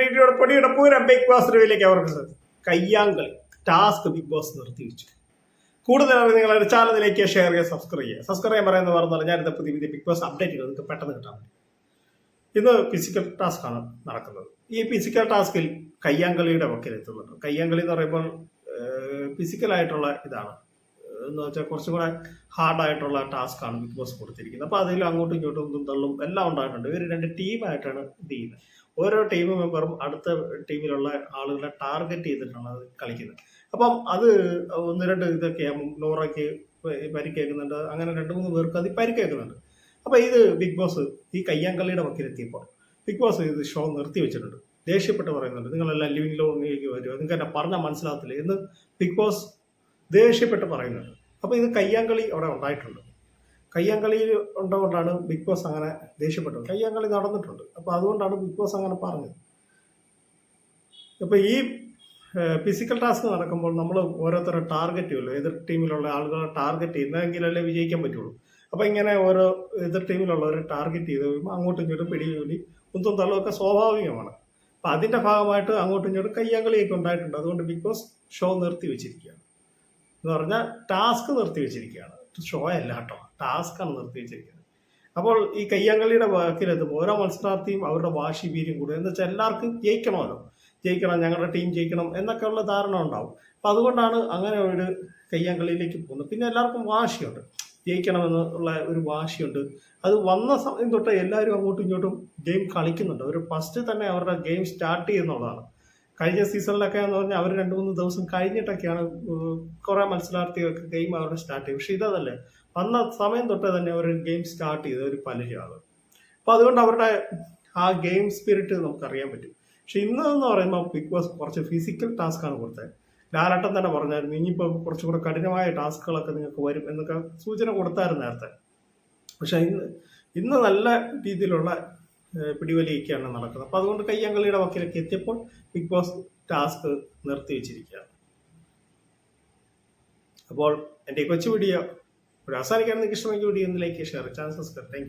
വീഡിയോയുടെ പൊടിയുടെ Pooram big boss റിവ്യൂലേക്ക് അവർക്ക് കയ്യാങ്കളി ടാസ്ക് ബിഗ് ബോസ് നിർത്തിവെച്ചു. കൂടുതൽ നിങ്ങളുടെ ചാനലിലേക്ക് ഷെയർ ചെയ്യുക സബ്സ്ക്രൈബ് ചെയ്യുക. സബ്സ്ക്രൈബ് ചെയ്യാൻ പറയുന്നത് പറഞ്ഞാൽ ഞാനിത് പുതിയ പുതിയ ബിഗ് ബോസ് അപ്ഡേറ്റുകൾ നിങ്ങൾക്ക് പെട്ടെന്ന് കിട്ടാൻ ഇന്ന് ഫിസിക്കൽ ടാസ്ക് ആണ് നടക്കുന്നത്. ഈ ഫിസിക്കൽ ടാസ്കിൽ കയ്യാങ്കളിയുടെ വക്കിലെത്തുന്നുണ്ട്. കയ്യാങ്കളി എന്ന് പറയുമ്പോൾ ഫിസിക്കലായിട്ടുള്ള ഇതാണ്. എന്ന് വെച്ചാൽ കുറച്ചും കൂടെ ഹാർഡായിട്ടുള്ള ടാസ്ക് ആണ് ബിഗ് ബോസ് കൊടുത്തിരിക്കുന്നത്. അപ്പോൾ അതിലും അങ്ങോട്ടും ഇങ്ങോട്ടും ഒന്നും തള്ളും എല്ലാം ഉണ്ടായിട്ടുണ്ട്. ഇവർ രണ്ട് ടീമായിട്ടാണ് ഇത് ചെയ്യുന്നത്. ഓരോ ടീം മെമ്പറും അടുത്ത ടീമിലുള്ള ആളുകളെ ടാർഗറ്റ് ചെയ്തിട്ടാണ് അത് കളിക്കുന്നത്. അപ്പം അത് ഒന്ന് രണ്ട് ഇതൊക്കെ നോറയ്ക്ക് പരിക്കേക്കുന്നുണ്ട് അങ്ങനെ രണ്ട് മൂന്ന് പേർക്ക് അത് പരിക്കേക്കുന്നുണ്ട് അപ്പോൾ ഇത് ബിഗ് ബോസ് ഈ കയ്യാങ്കളിയുടെ വക്കിലെത്തിയപ്പോൾ ബിഗ് ബോസ് ഇത് ഷോ നിർത്തി വെച്ചിട്ടുണ്ട്. ദേഷ്യപ്പെട്ട് പറയുന്നുണ്ട്. നിങ്ങളെല്ലാം ലിവിംഗ് ലോണിലേക്ക് വരുമോ നിങ്ങൾക്ക് എന്നെ പറഞ്ഞാൽ മനസ്സിലാകത്തില്ല. എന്ന് ബിഗ് ബോസ് ദേഷ്യപ്പെട്ട് പറയുന്നുണ്ട് അപ്പോൾ ഇത് കയ്യാങ്കളി അവിടെ ഉണ്ടായിട്ടുണ്ട്. കയ്യാങ്കളിയിൽ ഉണ്ടുകൊണ്ടാണ് ബിഗ് ബോസ് അങ്ങനെ ദേഷ്യപ്പെട്ടത്. കയ്യാങ്കളി നടന്നിട്ടുണ്ട്. അപ്പോൾ അതുകൊണ്ടാണ് ബിഗ് ബോസ് അങ്ങനെ പറഞ്ഞത്. അപ്പോൾ ഈ ഫിസിക്കൽ ടാസ്ക് നടക്കുമ്പോൾ നമ്മൾ ഓരോരുത്തരെ ടാർഗറ്റ് ചെയ്യുമല്ലോ എതിർ ടീമിലുള്ള ആളുകളെ ടാർഗറ്റ് ചെയ്യുന്നതെങ്കിലല്ലേ വിജയിക്കാൻ പറ്റുള്ളൂ. അപ്പോൾ ഇങ്ങനെ ഓരോ എതിർ ടീമിലുള്ളവരെ ടാർഗറ്റ് ചെയ്ത് അങ്ങോട്ടും ഇങ്ങോട്ടും പിടി ഒന്നും തള്ളുമൊക്കെ സ്വാഭാവികമാണ്. അപ്പോൾ അതിന്റെ ഭാഗമായിട്ട് അങ്ങോട്ടും ഇങ്ങോട്ടും കയ്യാങ്കളിയൊക്കെ ഉണ്ടായിട്ടുണ്ട്. അതുകൊണ്ട് ബിഗ് ബോസ് ഷോ നിർത്തി വെച്ചിരിക്കുകയാണ് എന്ന് പറഞ്ഞാൽ ടാസ്ക് നിർത്തി വെച്ചിരിക്കുകയാണ്. ഷോ അല്ല കേട്ടോ. ടാസ്ക്കാണ് നിർത്തി വെച്ചിരിക്കുന്നത്. അപ്പോൾ ഈ കയ്യാങ്കളിയുടെ വാക്കിലെത്തുമ്പോൾ ഓരോ മത്സരാർത്ഥിയും അവരുടെ വാശി വീര്യം കൂടുക എന്ന് വെച്ചാൽ എല്ലാവർക്കും ജയിക്കണമല്ലോ. ജയിക്കണം ഞങ്ങളുടെ ടീം ജയിക്കണം എന്നൊക്കെ ഉള്ള ധാരണ ഉണ്ടാവും. അപ്പം അതുകൊണ്ടാണ് അങ്ങനെ ഒരു കയ്യാങ്കളിയിലേക്ക് പോകുന്നത്. പിന്നെ എല്ലാവർക്കും വാശിയുണ്ട്. ജയിക്കണമെന്നുള്ള ഒരു വാശിയുണ്ട്. അത് വന്ന സമയം തൊട്ട് എല്ലാവരും അങ്ങോട്ടും ഇങ്ങോട്ടും ഗെയിം കളിക്കുന്നുണ്ട്. അവർ ഫസ്റ്റ് തന്നെ അവരുടെ ഗെയിം സ്റ്റാർട്ട് ചെയ്യുന്നുള്ളതാണ്. കഴിഞ്ഞ സീസണിലൊക്കെ എന്ന് പറഞ്ഞാൽ അവർ രണ്ട് മൂന്ന് ദിവസം കഴിഞ്ഞിട്ടൊക്കെയാണ് കുറേ മത്സരാർത്ഥികൾക്ക് ഗെയിം അവരുടെ സ്റ്റാർട്ട് ചെയ്യും പക്ഷേ ഇതല്ലേ വന്ന സമയം തൊട്ട് തന്നെ അവർ ഗെയിം സ്റ്റാർട്ട് ചെയ്ത് ഒരു പലരാണ് അപ്പോൾ അതുകൊണ്ട് അവരുടെ ആ ഗെയിം സ്പിരിറ്റ് നമുക്കറിയാൻ പറ്റും. പക്ഷെ ഇന്ന് എന്ന് പറയുമ്പോൾ ബിഗ് ബോസ് കുറച്ച് ഫിസിക്കൽ ടാസ്ക് ആണ് കൊടുത്തത്. ലാലട്ടൻ തന്നെ പറഞ്ഞായിരുന്നു ഇനിയിപ്പോൾ കുറച്ചുകൂടെ കഠിനമായ ടാസ്കുകളൊക്കെ നിങ്ങൾക്ക് വരും എന്നൊക്കെ സൂചന കൊടുത്തായിരുന്നു നേരത്തെ. പക്ഷെ ഇന്ന് ഇന്ന് നല്ല രീതിയിലുള്ള പിടിവലിയൊക്കെയാണ് നടക്കുന്നത്. അപ്പോൾ അതുകൊണ്ട് കയ്യാങ്കളിയുടെ വക്കിലേക്ക് എത്തിയപ്പോൾ ബിഗ് ബോസ് ടാസ്ക് നിർത്തി വെച്ചിരിക്കുകയാണ്. അപ്പോൾ എന്റെ കൊച്ചു വീഡിയോ ഒരു അവസാനിക്കാൻ നിങ്ങൾക്ക് ഇഷ്ടമെങ്കിൽ വീഡിയോ ഒന്ന് like share channel subscribe thank